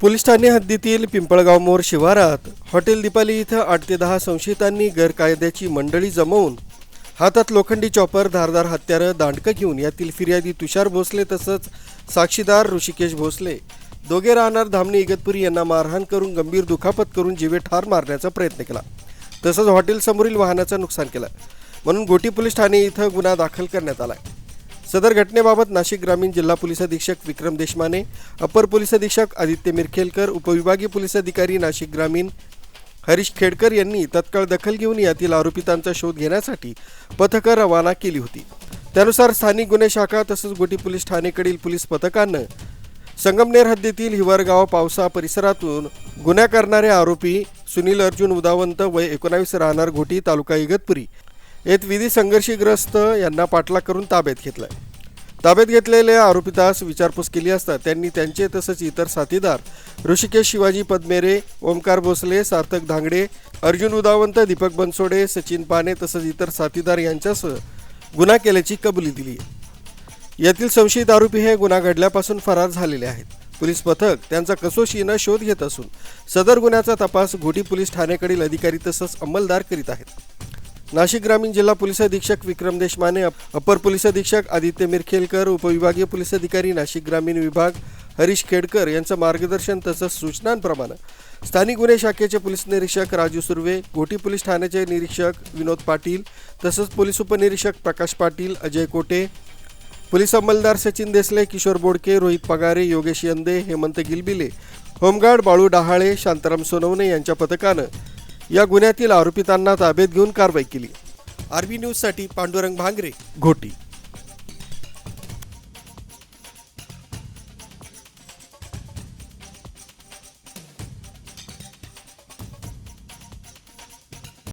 Police Thane हद्दीतील पिंपळगाव मोर शिवारात hotel Deepali इथं आठ ते दहा संशयितांनी गैरकायद्याची मंडळी जमवून हातात लोखंडी चॉपर धारदार हत्यारं दांडकं घेऊन यातील फिर्यादी तुषार भोसले तसंच साक्षीदार ऋषिकेश भोसले. दोघे राहणार धामणी इगतपुरी यांना मारहाण करून गंभीर दुखापत करून जीवे ठार मारण्याचा प्रयत्न केला. तसंच हॉटेलसमोरील वाहनाचं नुकसान केलं. म्हणून गोटी पोलीस ठाणे इथं गुन्हा दाखल करण्यात आला आहे सदर घटनेबाबत नाशिक ग्रामीण जिल्हा पोलीस अधीक्षक विक्रम देशमाने अपर पोलीस अधीक्षक आदित्य मिरखेलकर उपविभागीय पोलीस अधिकारी नाशिक ग्रामीण हरीश खेडकर यांनी तत्काळ दखल घेऊन यातील आरोपितांचा शोध घेण्यासाठी पथकं रवाना केली होती. त्यानुसार स्थानिक गुन्हे शाखा तसंच गोटी पोलीस ठाणेकडील पोलीस पथकानं संगमनेर हद्दीतील हिवरगाव पावसा परिसरातून गुन्हा करणारे आरोपी सुनील अर्जुन उदावंत वय एकोणावीस राहणार घोटी तालुका इगतपुरी. येत विधी संघर्षीग्रस्त यांना पाठलाग करून ताब्यात घेतलाय. ताब्यात घेतलेल्या आरोपितास विचारपूस केली असता त्यांनी त्यांचे तसंच इतर साथीदार ऋषिकेश शिवाजी पद्मेरे ओमकार भोसले सार्थक धांगडे अर्जुन उदावंत दीपक बनसोडे सचिन पाने तसंच इतर साथीदार यांच्यासह गुन्हा केल्याची कबुली दिली यातील संशयित आरोपी हे गुन्हा घडल्यापासून फरार झालेले आहेत. पोलीस पथक त्यांचा कसोशीनं शोध घेत असून सदर गुन्ह्याचा तपास घोटी पोलीस ठाण्याकडील अधिकारी तसंच अंमलदार करीत आहेत. नाशिक ग्रामीण जिल्हा पोलीस अधीक्षक विक्रम देशमाने अपर पोलीस अधीक्षक आदित्य मिरखेलकर उपविभागीय पोलीस अधिकारी नाशिक ग्रामीण विभाग हरीश खेडकर यांचं मार्गदर्शन तसंच सूचनांप्रमाणे. स्थानिक गुन्हे शाखेचे पोलीस निरीक्षक राजू सुर्वे गोटी पोलीस ठाण्याचे निरीक्षक विनोद पाटील तसंच पोलीस उपनिरीक्षक प्रकाश पाटील अजय कोटे पोलीस अंमलदार सचिन देसले किशोर बोडके रोहित पगारे योगेश यंदे हेमंत गिलबिले होमगार्ड बाळू डहाळे शांताराम सोनवणे यांच्या पथकानं या गुन्ह्यातील आरोपितांना ताब्यात घेऊन कारवाई केली. आरबी न्यूजसाठी पांडुरंग भांगरे घोटी.